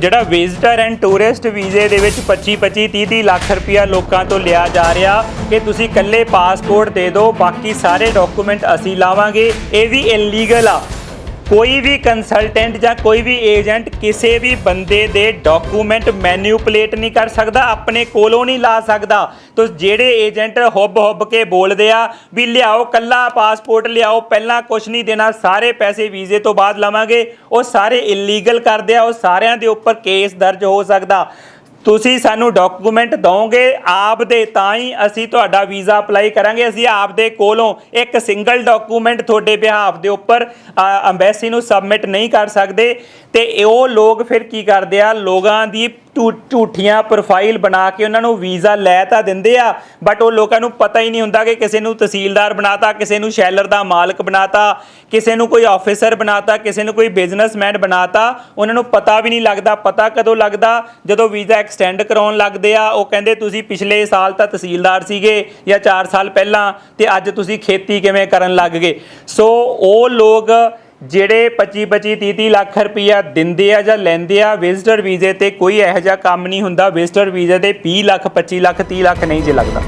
ਜਿਹੜਾ visitor and tourist ਵੀਜ਼ੇ ਦੇ ਵਿੱਚ 25 25 30 30 ਲੱਖ ਰੁਪਇਆ ਲੋਕਾਂ ਤੋਂ ਲਿਆ ਜਾ ਰਿਹਾ ਕਿ ਤੁਸੀਂ ਇਕੱਲੇ ਪਾਸਪੋਰਟ ਦੇ ਦਿਓ, ਬਾਕੀ ਸਾਰੇ ਡਾਕੂਮੈਂਟ ਅਸੀਂ ਲਾਵਾਂਗੇ। ਇਹ ਵੀ ਇਲੀਗਲ ਆ। ਕੋਈ ਵੀ ਕੰਸਲਟੈਂਟ ਜਾਂ ਕੋਈ ਵੀ ਏਜੰਟ ਕਿਸੇ ਵੀ ਬੰਦੇ ਦੇ ਡਾਕੂਮੈਂਟ ਮੈਨੀਪੂਲੇਟ ਨਹੀਂ ਕਰ ਸਕਦਾ, ਆਪਣੇ ਕੋਲੋਂ ਨਹੀਂ ਲਾ ਸਕਦਾ। ਤੋ ਜਿਹੜੇ ਏਜੰਟ ਹੁੱਬ ਹੁੱਬ ਕੇ ਬੋਲਦੇ ਆ ਵੀ ਲਿਆਓ, ਕੱਲਾ ਪਾਸਪੋਰਟ ਲਿਆਓ, ਪਹਿਲਾਂ ਕੁਝ ਨਹੀਂ ਦੇਣਾ, ਸਾਰੇ ਪੈਸੇ ਵੀਜ਼ੇ ਤੋਂ ਬਾਅਦ ਲਵਾਂਗੇ, ਉਹ ਸਾਰੇ ਇਲੀਗਲ ਕਰਦੇ ਆ, ਉਹ ਸਾਰਿਆਂ ਦੇ ਉੱਪਰ ਕੇਸ ਦਰਜ ਹੋ ਸਕਦਾ। ਤੁਸੀਂ ਸਾਨੂੰ ਡਾਕੂਮੈਂਟ ਦਿਓਗੇ ਆਪ ਦੇ, ਤਾਂ ਹੀ ਅਸੀਂ ਤੁਹਾਡਾ ਵੀਜ਼ਾ ਅਪਲਾਈ ਕਰਾਂਗੇ। ਅਸੀਂ ਆਪ ਦੇ ਕੋਲੋਂ ਇੱਕ ਸਿੰਗਲ ਡਾਕੂਮੈਂਟ ਤੁਹਾਡੇ ਬਿਹਾਫ ਦੇ ਉੱਪਰ ਐਮਬੈਸੀ ਨੂੰ ਸਬਮਿਟ ਨਹੀਂ ਕਰ ਸਕਦੇ। ਤੇ ਉਹ ਲੋਕ ਫਿਰ ਕੀ ਕਰਦੇ ਆ? ਲੋਕਾਂ ਦੀ ਝੂਠੀਆਂ ਪ੍ਰੋਫਾਈਲ ਬਣਾ ਕੇ ਉਹਨਾਂ ਨੂੰ ਵੀਜ਼ਾ ਲੈ ਤਾਂ ਦਿੰਦੇ ਆ ਬਟ ਉਹ ਲੋਕਾਂ ਨੂੰ ਪਤਾ ਹੀ ਨਹੀਂ ਹੁੰਦਾ ਕਿ ਕਿਸੇ ਨੂੰ ਤਹਿਸੀਲਦਾਰ ਬਣਾਤਾ, ਕਿਸੇ ਨੂੰ ਸ਼ੈਲਰ ਦਾ ਮਾਲਕ ਬਣਾਤਾ, ਕਿਸੇ ਨੂੰ ਕੋਈ ਆਫੀਸਰ ਬਣਾਤਾ, ਕਿਸੇ ਨੂੰ ਕੋਈ ਬਿਜ਼ਨਸਮੈਨ ਬਣਾਤਾ, ਉਹਨਾਂ ਨੂੰ ਪਤਾ ਵੀ ਨਹੀਂ ਲੱਗਦਾ, ਪਤਾ ਕਦੋਂ ਲੱਗਦਾ, ਜਦੋਂ ਵੀਜ਼ਾ ਐਕਸਟੈਂਡ ਕਰਾਉਣ ਲੱਗਦੇ ਆ, ਉਹ ਕਹਿੰਦੇ ਤੁਸੀਂ ਪਿਛਲੇ ਸਾਲ ਤਾਂ ਤਹਿਸੀਲਦਾਰ ਸੀਗੇ ਜਾਂ 4 ਸਾਲ ਪਹਿਲਾਂ ਤੇ ਅੱਜ ਤੁਸੀਂ ਖੇਤੀ ਕਿਵੇਂ ਕਰਨ ਲੱਗ ਗਏ। ਸੋ ਉਹ ਲੋਕ ਜਿਹੜੇ 25 25 30 30 ਲੱਖ ਰੁਪਈਆ ਦਿੰਦੇ ਆ ਜਾਂ ਲੈਂਦੇ ਆ ਵਿਜ਼ਟਰ ਵੀਜ਼ੇ ਤੇ ਕੋਈ ਇਹੋ ਜਿਹਾ ਕੰਮ ਨਹੀਂ ਹੁੰਦਾ। ਵਿਜ਼ਟਰ ਵੀਜ਼ੇ ਤੇ 20 ਲੱਖ 25 ਲੱਖ 30 ਲੱਖ ਨਹੀਂ ਜੇ ਲੱਗਦਾ।